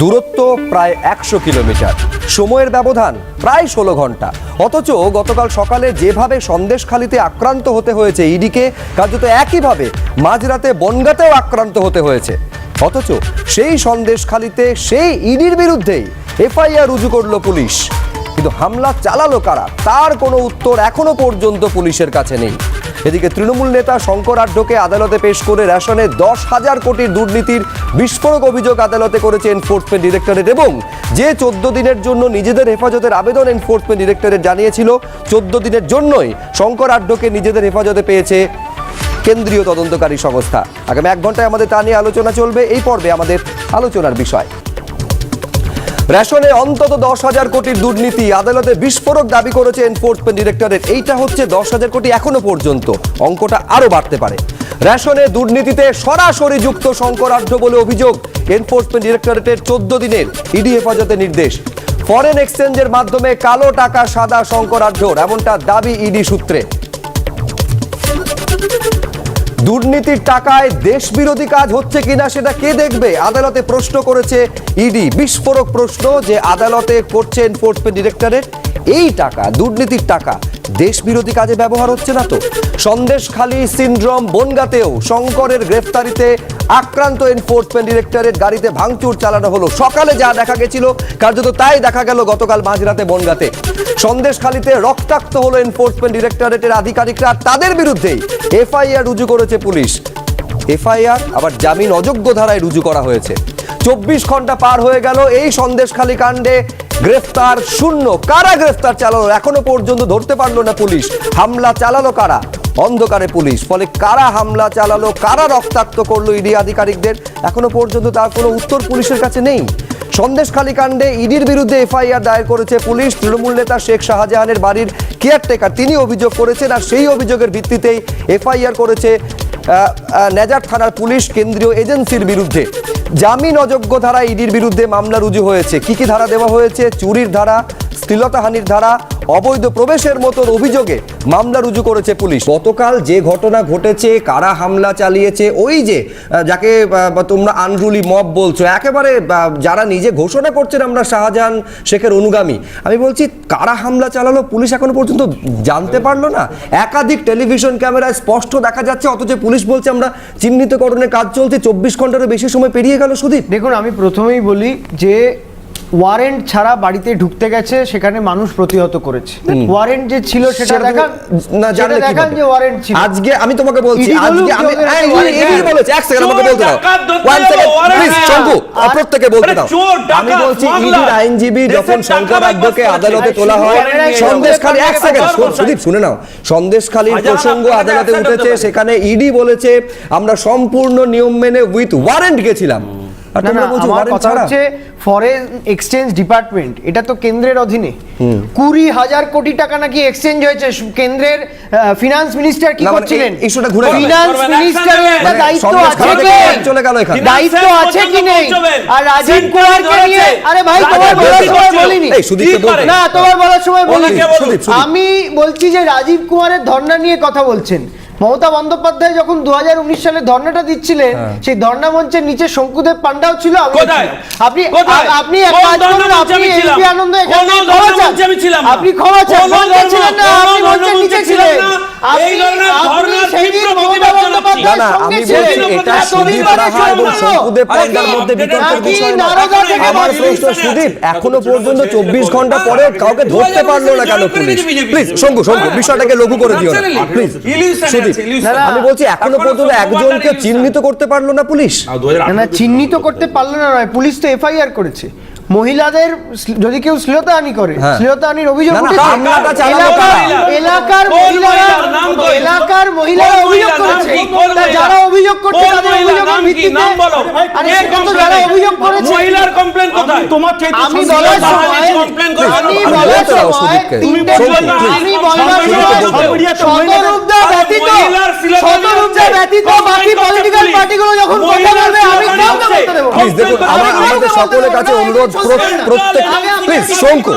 দূরত্ব প্রায় একশো কিলোমিটার। সময়ের ব্যবধান প্রায় ষোলো ঘণ্টা। অথচ গতকাল সকালে যেভাবে সন্দেশখালিতে আক্রান্ত হতে হয়েছে ইডিকে, কার্যত একইভাবে মাঝরাতে বনগাতেও আক্রান্ত হতে হয়েছে। অথচ সেই সন্দেশখালিতে সেই ইডির বিরুদ্ধেই এফআইআর রুজু করল পুলিশ। কিন্তু হামলা চালালো কারা? তার কোনো উত্তর এখনও পর্যন্ত পুলিশের কাছে নেই। এদিকে তৃণমূল নেতা শঙ্কর আড্ডকে আদালতে পেশ করে রেশনে দশ হাজার কোটির দুর্নীতির বিস্ফোরক অভিযোগ আদালতে করেছে এনফোর্সমেন্ট ডিরেক্টরেট এবং যে চোদ্দ দিনের জন্য নিজেদের হেফাজতের আবেদন এনফোর্সমেন্ট ডিরেক্টরেট জানিয়েছিল, চোদ্দ দিনের জন্যই শঙ্কর আড্ডকে নিজেদের হেফাজতে পেয়েছে কেন্দ্রীয় তদন্তকারী সংস্থা। আগামী এক ঘন্টায় আমাদের তা নিয়ে আলোচনা চলবে। এই পর্বে আমাদের আলোচনার বিষয়। রেশনে অন্তত দশ হাজার কোটির দুর্নীতি, আদালতে বিস্ফোরক দাবি করেছে এনফোর্সমেন্ট ডিরেক্টরেট এইটা হচ্ছে দশ হাজার কোটি এখনও পর্যন্ত। অঙ্কটা আরও বাড়তে পারে। রেশনে দুর্নীতিতে সরাসরি যুক্ত শঙ্করাঢ্য বলে অভিযোগ এনফোর্সমেন্ট ডিরেক্টরেটের চোদ্দ দিনের ইডি হেফাজতে নির্দেশ। ফরেন এক্সচেঞ্জের মাধ্যমে কালো টাকা সাদা শঙ্করাঢ্যর এমনটা দাবি ইডি সূত্রে। দুর্নীতির টাকায় দেশ বিরোধী কাজ হচ্ছে কিনা সেটা কে দেখবে? আদালতে প্রশ্ন করেছে ইডি। বিস্ফোরক প্রশ্ন যে আদালতে করছে এনফোর্সমেন্ট ডিরেক্টরেট এই টাকা, দুর্নীতির টাকা দেশ বিরোধী কাজে ব্যবহার হচ্ছে না তো? সন্দেশখালী সিন্ড্রোম বনগাতেও শঙ্করের গ্রেফতারিতে আক্রান্ত এনফোর্সমেন্ট ডিরেক্টরেট গাড়িতে ভাঙচুর চালানো হলো। সকালে যা দেখা গেছিল, কার্যত তাই দেখা গেল গতকাল মাঝরাতে বনগাতে। সন্দেশখালীতে রক্তাক্ত হলো এনফোর্সমেন্ট ডিরেক্টরেটের আধিকারিকরা, তাদের বিরুদ্ধেই এফআইআর রুজু করেছে পুলিশ। এফআইআর, আবার জামিন অযোগ্য ধারায় রুজু করা হয়েছে। চব্বিশ ঘণ্টা পার হয়ে গেল। এই সন্দেশখালী কাণ্ডে গ্রেফতার শূন্য। কারা গ্রেফতার চালালো? এখনও পর্যন্ত ধরতে পারল না পুলিশ। হামলা চালালো কারা? অন্ধকারে পুলিশ। ফলে কারা হামলা চালালো? কারা রক্তাক্ত করল ইডি আধিকারিকদের? এখনও পর্যন্ত তার কোনো উত্তর পুলিশের কাছে নেই। সন্দেশখালী কাণ্ডে ইডির বিরুদ্ধে এফআইআর দায়ের করেছে পুলিশ। তৃণমূল নেতা শেখ শাহজাহানের বাড়ির কেয়ারটেকার। তিনি অভিযোগ করেছেন আর সেই অভিযোগের ভিত্তিতেই এফআইআর করেছে নেজার থানার পুলিশ কেন্দ্রীয় এজেন্সির বিরুদ্ধে জামিন অযোগ্য ধারা ইডির বিরুদ্ধে মামলা রুজু হয়েছে। কি কি ধারা দেওয়া হয়েছে? চুরির ধারা শ্লীলতাহানির ধারা, অবৈধ প্রবেশের মতন অভিযোগে মামলা রুজু করেছে পুলিশ। গতকাল যে ঘটনা ঘটেছে, কারা হামলা চালিয়েছে, ওই যে যাকে তোমরা আনরুলি মব বলছো, একেবারে যারা নিজে ঘোষণা করছেন আমরা শাহজাহান শেখের অনুগামী। আমি বলছি, কারা হামলা চালালো পুলিশ এখনও পর্যন্ত জানতে পারল না। একাধিক টেলিভিশন ক্যামেরায় স্পষ্ট দেখা যাচ্ছে, অথচ পুলিশ বলছে আমরা চিহ্নিতকরণের কাজ চলছে, চব্বিশ ঘন্টারও বেশি সময় পেরিয়ে গেল সুদীপ। দেখুন, আমি প্রথমেই বলি যে ওয়ারেন্ট ছাড়া বাড়িতে ঢুকতে গেছে সেখানে মানুষ প্রতিহত করেছে। ওয়ারেন্ট যে ছিল সেটা দেখান না জানলে দেখান কীভাবে? যে ওয়ারেন্ট ছিল। আজকে আমি তোমাকে বলছি আজকে আমি এই, ইডি- ইডি। বলেছে এক সেকেন্ড আমাকে বলতে দাও। One second please. শঙ্কু আরে- বলতে দাও। আমি বলছি ইডির আইনজীবী যখন শঙ্কর বাইপাস আদালতে তোলা হয় নিয়ে সন্দেশখালী এক সেকেন্ড সুদীপ শুনে নাও। সন্দেশখালীর হাজার হাজার প্রসঙ্গ আদালতে উঠেছে সেখানে ইডি বলেছে আমরা সম্পূর্ণ নিয়ম মেনে উইথ ওয়ারেন্ট গেছিলাম। আর না না তোমরা বলছো আমার কথা হচ্ছে ফরেন এক্সচেঞ্জ ডিপার্টমেন্ট এটা তো কেন্দ্রের অধীনে। কুড়ি হাজার কোটি টাকা নাকি এক্সচেঞ্জ হয়েছে কেন্দ্রের ফিনান্স মিনিস্টার কি মানে করছিলেন? ইস্যুটা ঘুরে ফিনান্স মিনিস্টারের একটা দায়িত্ব আছে কি? চলে গেল এখানে। দায়িত্ব আছে কি নেই? আর রাজীব কুমারকে নিয়ে আরে ভাই তোমার বলার সময় বলিনি। না তোমার বলার সময় বলিনি। আমি বলছি যে রাজীব কুমারের ধর্ণা নিয়ে কথা বলছেন। মমতা বন্দ্যোপাধ্যায় যখন দু হাজার উনিশ সালে ধর্ণাটা দিচ্ছিলেন সেই ধর্ণা মঞ্চের নিচে শঙ্কুদেব পান্ডাও ছিল। আপনি আপনি আনন্দ। আপনি ক্ষমা চান না আপনি মঞ্চের নিচে ছিলেন। এখনও পর্যন্ত চব্বিশ ঘণ্টা পরে কাউকে ধরতে পারল না কেন পুলিশ? প্লিজ শঙ্কু শঙ্কু হ্যাঁ। বিষয়টাকে লঘু করে দিও না। প্লিজ সুদীপ। আমি বলছি এখনও পর্যন্ত একজনকে চিহ্নিত করতে পারল না পুলিশ? না না চিহ্নিত করতে পারল না নয় পুলিশ তো এফআইআর করেছে। মহিলাদের যদি কেউ শ্লীলতাহানি করে হ্যাঁ। শ্লীলতাহানির অভিযোগ এলাকার- মহিলারা? এলাকার মহিলারা অভিযোগ করেছে? যারা অভিযোগ করছে তাদের অভিযোগের ভিত্তিতে। আরে? যারা অভিযোগ করেছে মহিলার কমপ্লেন কোথায় তোমার চাইতে আমি বলার সময় আমি বলার সময় আমি। বলার সময় আরে ব্যতীত হচ্ছে। ব্যতীত বাকি পলিটিক্যাল পার্টিগুলো যখন কথা বলবে আমি কাউকে বলতে দেবো প্লিজ দেখুন আমার আমাদের সকলের কাছে অনুরোধ। প্রত্যেক প্লিজ শঙ্কু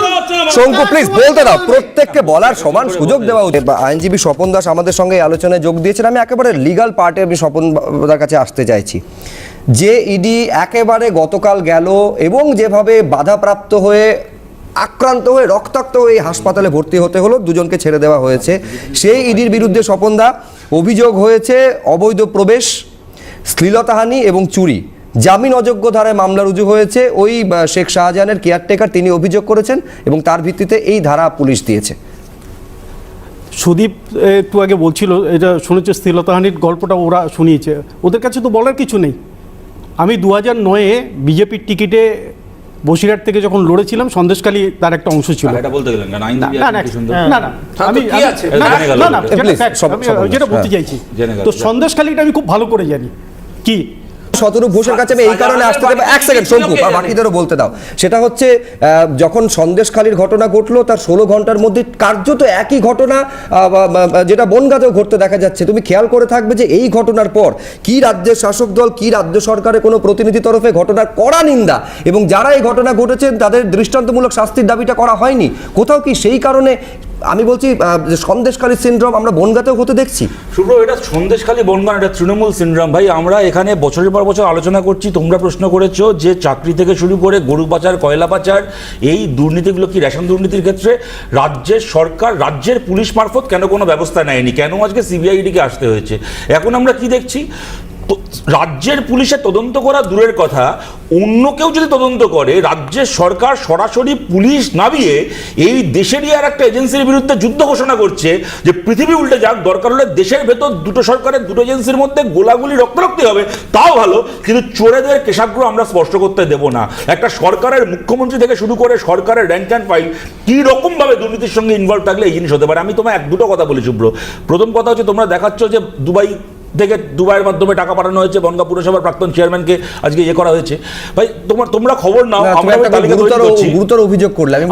শঙ্কু প্লিজ বলতে দাও প্রত্যেককে বলার সমান সুযোগ দেওয়া উচিত। আইনজীবী স্বপন দাস আমাদের সঙ্গে আলোচনায় যোগ দিয়েছেন। আমি একেবারে লিগাল পার্টে আমি স্বপন দার কাছে আসতে চাইছি। যে ইডি একেবারে গতকাল গেল এবং যেভাবে বাধাপ্রাপ্ত হয়ে আক্রান্ত হয়ে রক্তাক্ত হয়ে হাসপাতালে ভর্তি হতে হলো দুজনকে ছেড়ে দেওয়া হয়েছে। সেই ইডির বিরুদ্ধে স্বপনদা অভিযোগ হয়েছে অবৈধ প্রবেশ শ্লীলতাহানি এবং চুরি। জামিন অযোগ্য ধারায় মামলা রুজু হয়েছে। ওই শেখ শাহজাহানের কেয়ারটেকার তিনি অভিযোগ করেছেন এবং তার ভিত্তিতে এই ধারা পুলিশ দিয়েছে। সুদীপ একটু আগে বলছিল এটা শুনেছে স্থিরতাহানির গল্পটা ওরা শুনিয়েছে। ওদের কাছে তো বলার কিছু নেই। আমি দু হাজার নয়ে বিজেপির টিকিটে বসিরহাট থেকে যখন লড়েছিলাম সন্দেশকালী তার একটা অংশ ছিল। যেটা বলতে হ্যাঁ। চাইছি তো সন্দেশকালীটা আমি খুব ভালো করে জানি। কি? শতরূপ ঘোষের কাছে আমি এই কারণে আসতে দেবো এক সেকেন্ড শঙ্কু বা বাকিদেরও বলতে দাও। সেটা হচ্ছে যখন সন্দেশখালীর ঘটনা ঘটলো, তার ষোলো ঘণ্টার মধ্যে কার্যত একই ঘটনা যেটা বনগাঁতেও ঘটতে দেখা যাচ্ছে। তুমি খেয়াল করে থাকবে যে এই ঘটনার পর কি রাজ্যের শাসক দল, কি রাজ্য সরকারের কোনো প্রতিনিধি তরফে ঘটনার কড়া নিন্দা এবং যারা এই ঘটনা ঘটেছেন তাদের দৃষ্টান্তমূলক শাস্তির দাবিটা করা হয়নি। কোথাও কি সেই কারণে আমি বলছি সন্দেশখালী সিন্ড্রোম আমরা বনগাঁতেও হতে দেখছি। শুভ্র, এটা সন্দেশখালী বনগান এটা তৃণমূল সিনড্রাম ভাই, আমরা এখানে বছরের পর বছর আলোচনা করছি, তোমরা প্রশ্ন করেছ যে চাকরি থেকে শুরু করে গরু পাচার, কয়লা পাচার, এই দুর্নীতিগুলো কি রেশন দুর্নীতির ক্ষেত্রে রাজ্যের সরকার, রাজ্যের পুলিশ মারফত কেন কোনো ব্যবস্থা নেয়নি? কেন আজকে সিবিআইডিকে আসতে হয়েছে? এখন আমরা কি দেখছি? রাজ্যের পুলিশের তদন্ত করা দূরের কথা, অন্য কেউ যদি তদন্ত করে, রাজ্যের সরকার সরাসরি পুলিশ নামিয়ে এই দেশেরই আর একটা এজেন্সির বিরুদ্ধে যুদ্ধ ঘোষণা করছে যে পৃথিবী উল্টে যাক, দরকার হলে দেশের ভেতর দুটো সরকারের দুটো এজেন্সির মধ্যে গোলাগুলি রক্তারক্তি হবে, তাও ভালো, কিন্তু চোরেদের কেশাগ্র আমরা স্পষ্ট করতে দেব না। একটা সরকারের মুখ্যমন্ত্রী থেকে শুরু করে সরকারের র্যাঙ্ক অ্যান্ড ফাইল কি রকম ভাবে দুর্নীতির সঙ্গে ইনভলভ থাকলে এই জিনিস হতে পারে? আমি তোমায় এক দুটো কথা বলি শুভ্র প্রথম কথা হচ্ছে তোমরা দেখাচ্ছ যে দুবাই থেকে দুবাইয়ের মাধ্যমে টাকা পাঠানো হয়েছে বনগা পুরসভার প্রাক্তন চেয়ারম্যানকে আজকে ইয়ে করা হয়েছে। ভাই তোমার তোমরা খবর নাও আমরা গুরুতর অভিযোগ করলে। আমি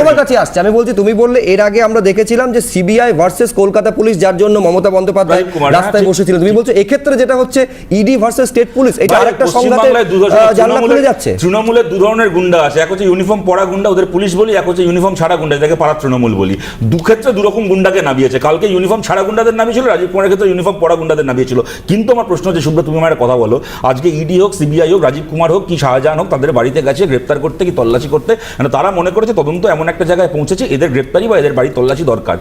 তোমার কাছে আসছি। আমি বলছি তুমি বললে এর আগে আমরা দেখেছিলাম যে সিবিআই ভার্সেস কলকাতা পুলিশ যার জন্য মমতা বন্দ্যোপাধ্যায় রাস্তায় হ্যাঁ, বসেছিল। তুমি বলছো এক্ষেত্রে যেটা হচ্ছে ইডি ভার্সেস স্টেট পুলিশ এটা আরেকটা সংঘাতে জানলা খুলে যাচ্ছে। তৃণমূলের দু ধরনের গুন্ডা আছে। এক হচ্ছে ইউনিফর্ম পরা গুন্ডা ওদের পুলিশ বলি এক হচ্ছে ইউনিফর্ম ছাড়া গুন্ডা যাকে পাড়া তৃণমূল বলি। দু ক্ষেত্রে দু রকম গুন্ডাকে নামিয়েছে। কালকে ইউনিফর্ম ছাড়া গুন্ডাদের নামিয়েছিল রাজীব কুমারের ক্ষেত্রে ইউনিফর্ম পরা গুন্ডাদের নামিয়েছিল। কিন্তু আমার প্রশ্ন হচ্ছে শুভ্র তুমি আমার কথা বলো, আজকে ইডি হোক সিবিআই হোক, রাজীব কুমার হোক, কি শাহজাহান হোক, তাদের বাড়িতে গেছে, গ্রেপ্তার করতে কি তল্লাশি করতে? মানে তারা মনে করেছে তদন্ত এমন একটা জায়গায় পৌঁছেছে, এদের গ্রেপ্তারি বা এদের বাড়ি তল্লাশি দরকার।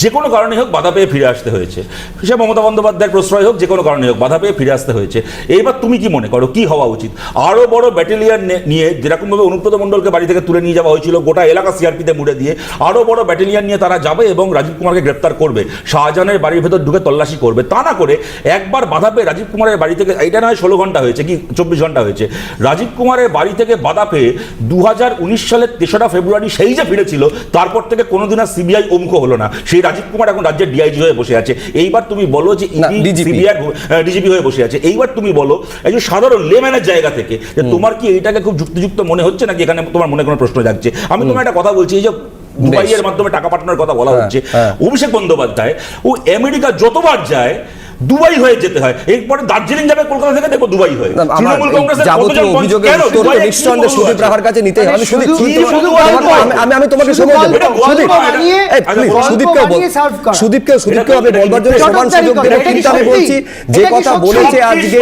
যে কোনো কারণে হোক বাধা পেয়ে ফিরে আসতে হয়েছে। সে মমতা বন্দ্যোপাধ্যায়ের প্রশ্রয় হোক, যে কোনো কারণে হোক বাধা পেয়ে ফিরে আসতে হয়েছে। এইবার তুমি কি মনে করো, কি হওয়া উচিত? আরও বড় ব্যাটেলিয়ান নিয়ে যেরকমভাবে অনুব্রত মণ্ডলকে বাড়ি থেকে তুলে নিয়ে যাওয়া হয়েছিল, গোটা এলাকা সিআরপিতে মুড়ে দিয়ে আরও বড় ব্যাটেলিয়ান নিয়ে তারা যাবে এবং রাজীব কুমারকে গ্রেপ্তার করবে। শাহজাহানের বাড়ির ভেতর ঢুকে তল্লাশি করবে। তা না করে একবার বাধা পেয়ে রাজীব কুমারের বাড়ি থেকে এইটা নয় ষোলো ঘণ্টা হয়েছে কি চব্বিশ ঘণ্টা হয়েছে। রাজীব কুমারের বাড়ি থেকে বাধা পেয়ে দু সালের তেসরা ফেব্রুয়ারি সেই যে ফিরেছিল তারপর থেকে কোনোদিন আর সিবিআই অমুখ হলো না। সেই রাজীব কুমার এখন রাজ্যের ডিআইজি হয়ে বসে আছে। এইবার তুমি বলো যে সিবিআই ডিজিপি হয়ে বসে আছে। এইবার তুমি বলো একজন সাধারণ লেম্যানের জায়গা থেকে যে তোমার কি এইটাকে খুব যুক্তিযুক্ত মনে হচ্ছে নাকি এখানে তোমার মনে কোনো প্রশ্ন জাগছে? আমি তোমার একটা কথা বলছি এই যে দুবাইয়ের মাধ্যমে টাকা পাঠানোর কথা বলা হ্যাঁ, হচ্ছে হ্যাঁ। অভিষেক বন্দ্যোপাধ্যায় ও আমেরিকা যতবার যায় দুবাই হয়ে যেতে হয়। এরপরে দার্জিলিং যাবে কলকাতা থেকে দেখো দুবাই হয়। না, আমার তৃণমূল কংগ্রেসের যাবতীয় অভিযোগের উত্তর তো নিঃসন্দেহে সুদীপ আছে? কাছে হবে। সুদীপ গল্প। আমি- আমি তোমাকে শুধু সময় গল্প। সুদীপ, বানিয়ে- এই, please, গল্প সুদীপকেও বল- বানিয়ে serve করা। সুদীপকেও সুদীপকেও আমি বলবার জন্য সমান সুযোগ। দেবো। কিন্তু আমি বলছি যে কথা বলেছে আজকে?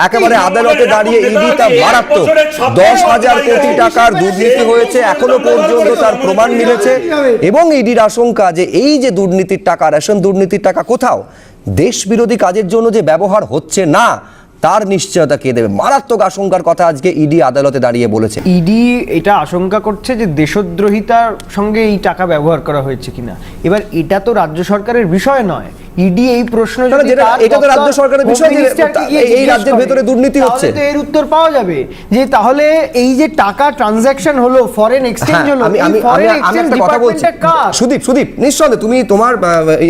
একেবারে আদালতে দাঁড়িয়ে ইডি তা মারাত্মক। দশ হাজার কোটি টাকার দুর্নীতি হয়েছে এখনও পর্যন্ত তার প্রমাণ মিলেছে। এবং ইডির আশঙ্কা যে এই যে দুর্নীতির টাকা রেশন দুর্নীতির টাকা কোথাও দেশ বিরোধী কাজের জন্য যে ব্যবহার হচ্ছে না, তার নিশ্চয়তা কে দেবে? মারাত্মক আশঙ্কার কথা আজকে ইডি আদালতে দাঁড়িয়ে বলেছে। ইডি এটা আশঙ্কা করছে যে দেশদ্রোহিতার সঙ্গে এই টাকা ব্যবহার করা হয়েছে কিনা। এবার এটা তো রাজ্য সরকারের বিষয় নয়। ইডি এই প্রশ্ন এটা তো রাজ্য সরকারের বিষয় এই রাজ্যের ভেতরে দুর্নীতি হচ্ছে। এর উত্তর পাওয়া যাবে যে তাহলে এই যে টাকা ট্রানজাকশন হলো ফরেন এক্সচেঞ্জ হ্যাঁ, হলো আমি আমি একটা কথা বলছি। সুদীপ সুদীপ নিঃসন্দেহে তুমি তোমার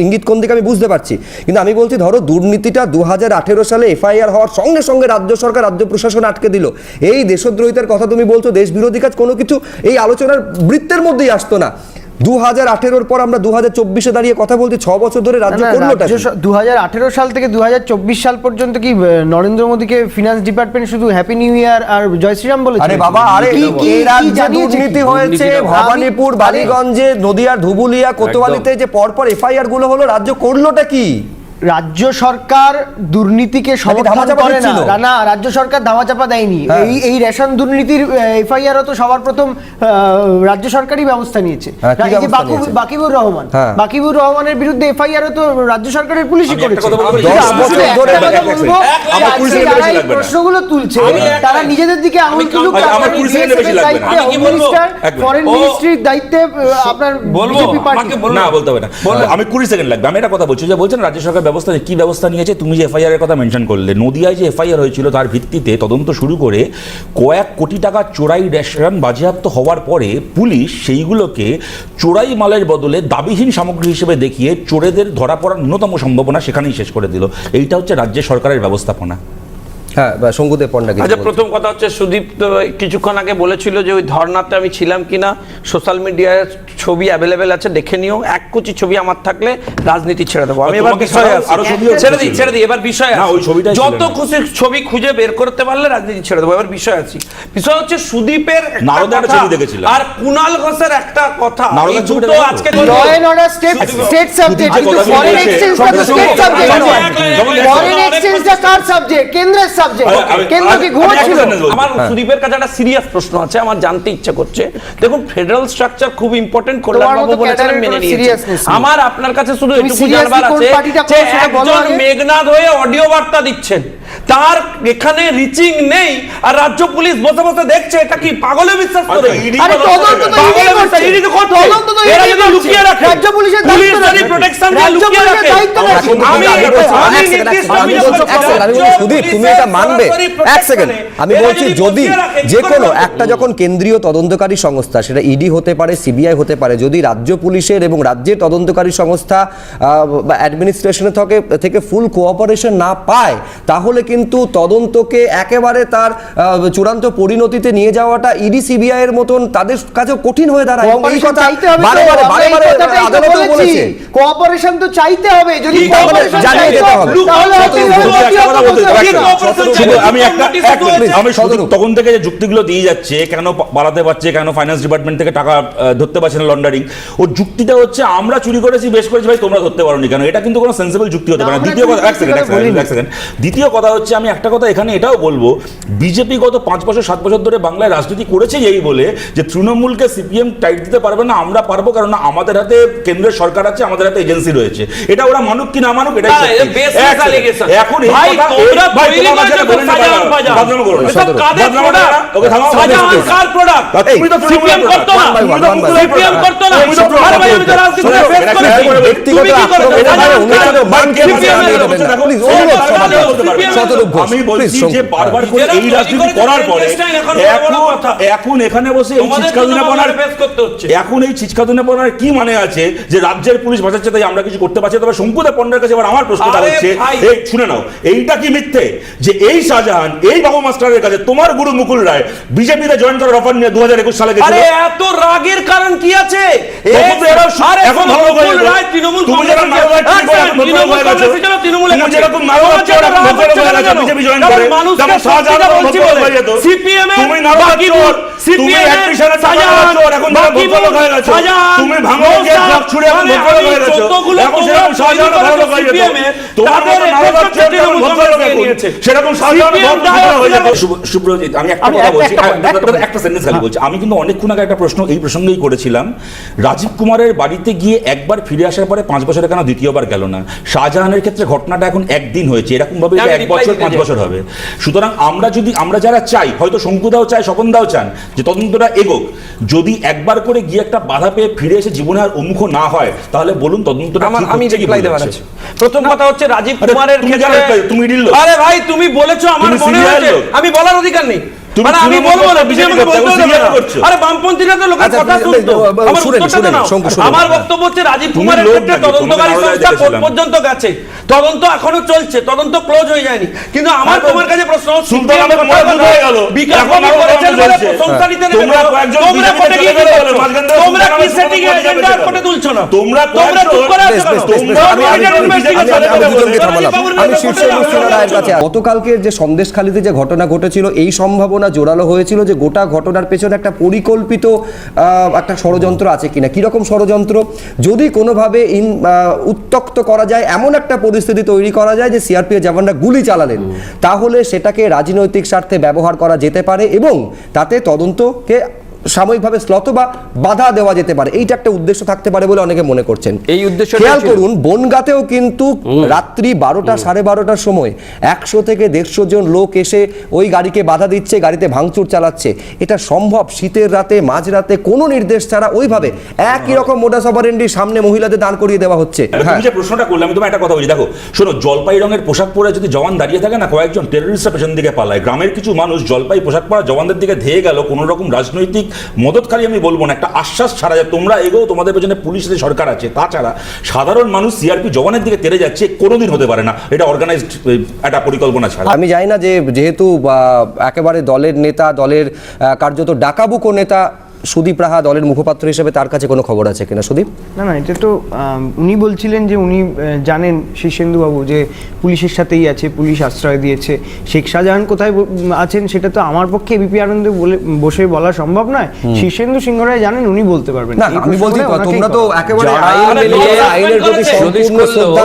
ইঙ্গিত কোন দিকে আমি বুঝতে পারছি? কিন্তু আমি বলছি ধরো দুর্নীতিটা দু হাজার আঠেরো সালে এফআইআর হওয়ার সঙ্গে সঙ্গে রাজ্য সরকার রাজ্য প্রশাসন আটকে দিল। এই দেশদ্রোহিতার কথা তুমি বলছো দেশ বিরোধী কাজ কোনো কিছু এই আলোচনার বৃত্তের মধ্যেই আসতো না। দু হাজার আঠেরোর পর আমরা দু হাজার চব্বিশে দাঁড়িয়ে কথা বলছি ছ বছর ধরে রাজ্য করলোটা হাজার আঠেরো সাল থেকে দুহাজার চব্বিশ সাল পর্যন্ত কি নরেন্দ্র মোদীকে ফিনান্স ডিপার্টমেন্ট শুধু হ্যাপি নিউ ইয়ার আর জয় শ্রীরাম বলেছে? আরে বাবা আরে কি- রাজ্যে দুর্নীতি হয়েছে? ভবানীপুর বালিগঞ্জে নদিয়ার ধুবুলিয়া কোতোয়ালিতে যে পরপর এফআইআরগুলো হলো রাজ্য করলোটা কি? রাজ্য সরকার দুর্নীতিকে সমর্থন করে না। না, রাজ্য সরকার ধামাচাপা দেয়নি। হ্যাঁ। এই এই রেশন দুর্নীতির এফআইআর তো সবার প্রথম রাজ্য সরকারই ব্যবস্থা নিয়েছে। হ্যাঁ, বাকিবুর- রহমান। হ্যাঁ। বাকিবুর রহমানের বিরুদ্ধে এফআইআর তো রাজ্য সরকারের পুলিশই করেছে। প্রশ্নগুলো তুলছে তারা নিজেদের দিকে আঙুল আমি- তুলুক আমি- তারপর আমার কুড়ি সেকেন্ডের বেশি BSF এর লাগবে না। দায়িত্বে আমি কি হোম বলব? মিনিস্টার এক ফরেন মিনিস্ট্রির দায়িত্বে আপনার বলব, বিজেপি পার্টি আমাকে বলব। না বলতে হবে না। আমি কুড়ি সেকেন্ড লাগবে আমি এটা কথা বলছি যে বলছেন রাজ্য সরকার ব্যবস্থা কি ব্যবস্থা নিয়েছে? তুমি যে এফআইআর এর কথা মেনশন করলে, নদিয়ায় যে এফআইআর হয়েছিল তার ভিত্তিতে তদন্ত শুরু করে কয়েক কোটি টাকা চোরাই রেশন বাজেয়াপ্ত হওয়ার পরে পুলিশ সেইগুলোকে চোরাই মালের বদলে দাবিহীন সামগ্রী হিসেবে দেখিয়ে চোরেদের ধরা পড়ার ন্যূনতম সম্ভাবনা সেখানেই শেষ করে দিল। এইটা হচ্ছে রাজ্য সরকারের ব্যবস্থাপনা। হ্যাঁ বা শঙ্কুদেব পণ্ডা আচ্ছা প্রথম কথা হচ্ছে সুদীপ কিছুক্ষণ আগে বলেছিল যে ওই ধর্নাতে আমি ছিলাম কিনা সোশ্যাল মিডিয়ায় ছবি অ্যাভেলেবেল আছে দেখে নিও এক কুচি ছবি আমার থাকলে রাজনীতি ছেড়ে দেবো। আমি এবার তোমাকে বিষয়ে ছেড়ে দিই ছেড়ে দিই এবার বিষয় না, ওই ছবিটাই যত খুশি ছবি খুঁজে বের করতে পারলে রাজনীতি ছেড়ে দেবো এবার বিষয় আছি বিষয় হচ্ছে সুদীপের একটা ছবি দেখেছিলাম। আর কুণাল ঘোষের একটা কথা। এই দুটো আজকে স্টেট স্টেট সাবজেক্ট কিন্তু ফরেন যেমন- ফরেন এক্সচেঞ্জটা কার সাবজেক্ট কেন্দ্রের সাবজেক্ট কেন্দ্র কি আমার সুদীপের কাছে একটা সিরিয়াস প্রশ্ন আছে আমার জানতে ইচ্ছে করছে। দেখুন ফেডারেল স্ট্রাকচার খুব ইম্পর্টেন্ট বলেছিলেন মেনে নিয়েছি। আমার আপনার কাছে শুধু তুমি এটুকু জানবার আছে যে একজন। মেঘনাদ হয়ে অডিও বার্তা দিচ্ছেন। তার এখানে রিচিং নেই আর রাজ্য পুলিশ বসে বসে দেখছে এটা কি পাগলে বিশ্বাস করে আচ্ছা, ED আরে তদন্ত তো পাগলে করছে। ED তো করছে। তদন্ত তো এরা যদি লুকিয়ে রাখে রাজ্য পুলিশের পুলিশ যদি রাখে। দিয়ে লুকিয়ে রাখে। দায়িত্ব এখন রাখে। কিন্তু আমি- আমি বলছি, আমি এক সেকেন্ড, এক নির্দিষ্ট আমি বলছি, এক সেকেন্ড, আমি বলছি, রাজ্য সুদীপ তুমি এটা মানবে এক সেকেন্ড আমি বলছি যদি যদি যে কোনো একটা যখন কেন্দ্রীয় তদন্তকারী সংস্থা সেটা ইডি হতে পারে সিবিআই হতে পারে যদি রাজ্য পুলিশের এবং রাজ্যের তদন্তকারী সংস্থা বা থেকে ফুল কোঅপারেশন না পায় তাহলে কিন্তু তদন্তকে একেবারে তার চূড়ান্ত পরিণতিতে নিয়ে যাওয়াটা ইডি সিবিআই এর মতন তাদের কাছে কঠিন হয়ে দাঁড়ায়। এই কথা তো, বারে বারে বারে বারে বলেছি। চাইতে হবে। যদি তাহলে জানিয়ে হবে। তাহলে আমি একটা আমি তখন থেকে যে যুক্তিগুলো দিয়ে যাচ্ছে কেন পালাতে পারছে কেন ফাইন্যান্স ডিপার্টমেন্ট থেকে টাকা ধরতে পারছে না লন্ডারিং ওর যুক্তিটা হচ্ছে আমরা চুরি করেছি বেশ করেছি ভাই তোমরা ধরতে পারোনি কেন? এটা কিন্তু কোনো সেন্সিবল যুক্তি হতে পারে দ্বিতীয় কথা এক। সেকেন্ড এক সেকেন্ড দ্বিতীয় কথা হচ্ছে আমি একটা কথা এখানে এটাও বলব। বিজেপি গত পাঁচ বছর সাত বছর ধরে বাংলায় রাজনীতি করেছে এই বলে যে তৃণমূলকে সিপিএম টাইট দিতে পারবে না আমরা পারব কারণ আমাদের হাতে কেন্দ্রের সরকার আছে আমাদের হাতে এজেন্সি রয়েছে। এটা ওরা মানুক কি না মানুক এটাই এটা। এখন কথা- ব্যক্তিগত আমি বলছি যে বারবার করে এই রাজনীতি করার পরে এখন বসে এই। এখন কি মানে আছে যে রাজ্যের পুলিশ বাঁচাচ্ছে তাই আমরা কিছু করতে পারছি তবে শঙ্কুদা পণ্ডের কাছে এবার আমার প্রশ্নটা হচ্ছে এই শুনে নাও এইটা কি মিথ্যে যে এই শাহজাহান এই বাবু মাস্টারের কাছে তোমার গুরু মুকুল রায় বিজেপিতে জয়েন করার অফার নিয়ে দু হাজার একুশ সালে আরে এত রাগের কারণ কি আছে? এখন ভালো তৃণমূল ভদ্র তৃণমূল কেন? মানুষকে সত্যিটা বলছি বলে। হয়ে এর চোর, তুমি টাকা এখন হয়ে গেছো। তুমি গিয়ে এখন মানে হয়ে গেছো। এখন সেরকম হয়ে যেত। তোমার মতো নারদার এখন, সেরকম হয়ে যেত। সুব্রজিৎ একটা কথা বলছি। একটা সেন্টেন্স খালি বলছি। আমি কিন্তু অনেকক্ষণ আগে একটা প্রশ্ন এই প্রসঙ্গেই করেছিলাম। রাজীব কুমারের বাড়িতে গিয়ে একবার ফিরে আসার পরে পাঁচ বছরে কেন দ্বিতীয়বার গেল না? শাহজাহানের ক্ষেত্রে ঘটনাটা এখন একদিন হয়েছে। এরকম ভাবে এক বছর পাঁচ বছর হবে। সুতরাং আমরা যদি আমরা যারা চাই হয়তো শঙ্কুদাও চায় স্বপনদাও চান যে তদন্তটা এগোক। যদি একবার করে গিয়ে একটা বাধা পেয়ে ফিরে এসে জীবনে আর উন্মুখ না হয় তাহলে বলুন তদন্তটা আমার আমি রিপ্লাই দেওয়ার আছে প্রথম কথা হচ্ছে রাজীব কুমারের তুমি ক্ষেত্রে তুমি আরে ভাই তুমি বলেছ আমার মনে হয়েছে আমি বলার অধিকার নেই। আমি তৃণমূল বলব না করছ, বিজেপি বলতে করছ, দেবে না। serial করছ। আরে বামপন্থীরা তো লোকের কথা শুনতো বে- বে- আমার শুনে নিন, উত্তরটা শুনে তো নিন, নাও। শঙ্কু, শুনে নিন। আমার বক্তব্য হচ্ছে রাজীব কুমারের ক্ষেত্রে তদন্তকারী সংস্থা কোর্ট পর্যন্ত গেছে তদন্ত এখনও চলছে তদন্ত ক্লোজ হয়ে যায়নি কিন্তু আমার তোমার কাছে প্রশ্ন সুলতান CPM আহমেদ কথার মহাজুদ কথা, গেল। বিকাশ এখন বাবু আরও করেছেন তদন্ত বলে চলছে। প্রশংসা নিতে নেবে তোমরা না। কয়েকজন তোমরা বিজেপিতে কোর্টে চলে গিয়ে কি গেলে করছ? মাঝখান থেকে তোমরা সুলতান কি আহমেদ সেটিং মহাজুদ এজেন্ডা গেল। কোর্টে তুলছো না তোমরা তোমরা চুপ কয়েকজন- করে আছো বেশ, কেন? বেশ, বেশ, বেশ। তোমরা আমি- গতকালকের যে সন্দেশখালিতে যে ঘটনা ঘটেছিল এই সম্ভাবনা ধারণা জোরালো হয়েছিল যে গোটা ঘটনার পেছনে একটা পরিকল্পিত একটা ষড়যন্ত্র আছে কিনা? কীরকম ষড়যন্ত্র? যদি কোনোভাবে ইন উত্তক্ত করা যায় এমন একটা পরিস্থিতি তৈরি করা যায় যে সিআরপিএফ জওয়ানরা গুলি চালালেন তাহলে সেটাকে রাজনৈতিক স্বার্থে ব্যবহার করা যেতে পারে এবং তাতে তদন্তকে সাময়িকভাবে শ্লত বা বাধা দেওয়া যেতে পারে। এইটা একটা উদ্দেশ্য থাকতে পারে বলে অনেকে মনে করছেন। এই উদ্দেশ্য খেয়াল করুন বনগাতেও কিন্তু রাত্রি বারোটা সাড়ে বারোটার সময় একশো থেকে দেড়শো জন লোক এসে ওই গাড়িকে বাধা দিচ্ছে গাড়িতে ভাঙচুর চালাচ্ছে। এটা সম্ভব শীতের রাতে মাঝরাতে কোনো নির্দেশ ছাড়া ওইভাবে একই রকম মোডাস অপারেন্ডি সামনে মহিলাদের দান করিয়ে দেওয়া হচ্ছে। এবার হ্যাঁ। তুমি যে প্রশ্নটা করলে আমি তোমার একটা কথা বলছি। দেখো শোনো জলপাই রঙের পোশাক পরে যদি জওয়ান দাঁড়িয়ে থাকে না কয়েকজন টেররিস্টরা পেছন দিকে পালায়। গ্রামের কিছু মানুষ জলপাই পোশাক পরা জওয়ানদের দিকে ধেয়ে গেল কোনো রকম রাজনৈতিক মদতকারী আমি বলব না, একটা আশ্বাস ছাড়া যে তোমরা এগোও, তোমাদের পেছনে পুলিশ আছে, সরকার আছে। তাছাড়া সাধারণ মানুষ সিআরপি জওয়ানের দিকে তেরে যাচ্ছে কোনোদিন হতে পারে না। এটা অর্গানাইজড একটা পরিকল্পনা ছাড়া। আমি জানি না যে যেহেতু একেবারে দলের নেতা, দলের কার্যত ডাকাবুকো নেতা সুদীপ রাহা দলের মুখপাত্র হিসেবে তার কাছে কোনো খবর আছে কিনা? সুদীপ? না না এটা তো উনি বলছিলেন যে উনি জানেন শীর্ষেন্দু বাবু যে পুলিশের সাথেই আছে পুলিশ আশ্রয় দিয়েছে। শেখ শাহজাহান কোথায় আছেন সেটা তো আমার পক্ষে বিপি আনন্দে বলে বসে বলা সম্ভব নয়। শীর্ষেন্দু সিংহরায় জানেন উনি বলতে পারবেন। না আমি বলছি তো, তোমরা তো একেবারে আইনের প্রতি সম্পূর্ণ শ্রদ্ধা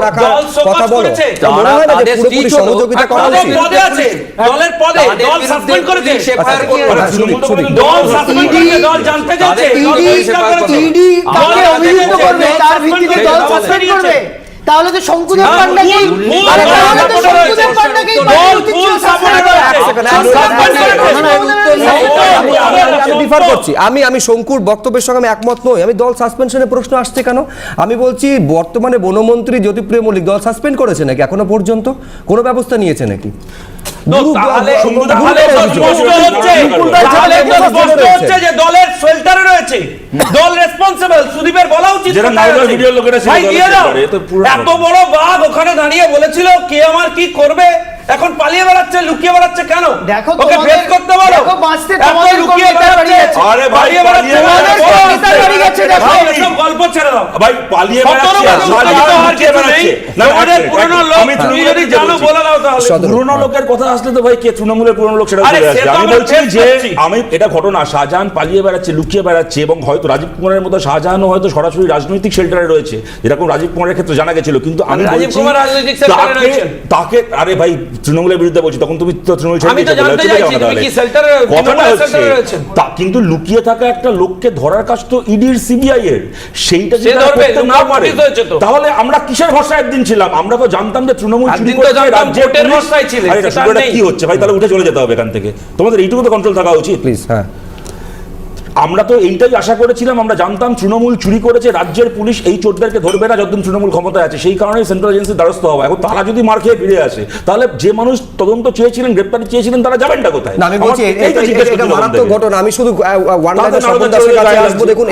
শোকজ কথা বলো। মনে হয় না যে তাদের পুরোপুরি সহযোগিতা করা উচিত। পদে আছে দলের পদে। দল সাসপেন্ড করেছে। আচ্ছা। আচ্ছা, দল সাসপেন্ড করেছে দল জানতে যাচ্ছে। ইডি কাকে অভিযুক্ত করবে তার ভিত্তিতে দল সাসপেন্ড করবে। তাহলে তো শঙ্কুদেব হ্যাঁ, পান্ডাকেই আরে তাহলে তো শঙ্কুদেব। পান্ডাকেই আমি- আমি- আমি- আমি দল- ডিফার করছি। আমি আমি শঙ্কুর বক্তব্যের সঙ্গে আমি একমত নই। আমি দল সাসপেনশনের প্রশ্ন আসছে কেন? আমি বলছি বর্তমানে বনমন্ত্রী জ্যোতিপ্রিয় মল্লিক দল সাসপেন্ড করেছে নাকি এখনও পর্যন্ত? কোনো ব্যবস্থা নিয়েছে নাকি? দল রেসপন্সিবল সুদীপের বলা উচিত এত বড় বাঘ ওখানে দাঁড়িয়ে বলেছিল কে আমার কি করবে? এখন পালিয়ে বেড়াচ্ছে লুকিয়ে বেড়াচ্ছে কেন? দেখো ওকে ফেস করতে বলো। দেখো বাঁচতে তোমাদের লুকিয়ে বেড়াচ্ছে। আরে পালিয়ে বেড়াচ্ছে। পালিয়ে দেখো। এসব গল্প ছেড়ে দাও। ভাই পালিয়ে বেড়াচ্ছে। আর। না, এক- পুরনো লোক। তুমি যদি জানো বলে দাও তাহলে। পুরনো লোকের কথা আসলে তো ভাই কে তৃণমূলের পুরনো লোক সেটা আমি বলছি যে আমি এটা ঘটনা শাহজাহান পালিয়ে বেড়াচ্ছে লুকিয়ে বেড়াচ্ছে এবং হয়তো রাজীব কুমারের মতো শাহজাহানও হয়তো সরাসরি রাজনৈতিক শেল্টারে রয়েছে। যেরকম রাজীব কুমারের ক্ষেত্রে জানা গেছিল। কিন্তু আমি রাজীব বলছি। তাকে আরে ভাই তৃণমূলের বিরুদ্ধে বলছি তখন তুমি তো তৃণমূল কথাটা হচ্ছে তা কিন্তু লুকিয়ে থাকা একটা লোককে ধরার কাজ তো ইডির সিবিআই এর। সেইটা যদি করতে না পারে। তাহলে আমরা কিসের ভরসায় একদিন ছিলাম? আমরা তো জানতাম যে তৃণমূল চুরি করেছে রাজ্যের ভরসায় ছিলেন। কি হচ্ছে? ভাই তাহলে উঠে চলে যেতে হবে এখান থেকে। তোমাদের এইটুকু তো কন্ট্রোল থাকা উচিত। প্লিজ হ্যাঁ। আমরা তো এইটাই আশা করেছিলাম আমরা জানতাম তৃণমূল চুরি করেছে রাজ্যের পুলিশ এই চোরদেরকে ধরবে না যতদিন তৃণমূল ক্ষমতায় আছে। সেই কারণে সেন্ট্রাল এজেন্সির দ্বারস্থ হবে এখন তারা যদি মার খেয়ে ফিরে আসে তাহলে যে মানুষ তদন্ত চেয়েছিলেন গ্রেপ্তারি চেয়েছিলেন তারা যাবেনটা কোথায়? না আমি বলছি এটা মারাত্মক ঘটনা। আমি শুধু ওয়ান দেখুন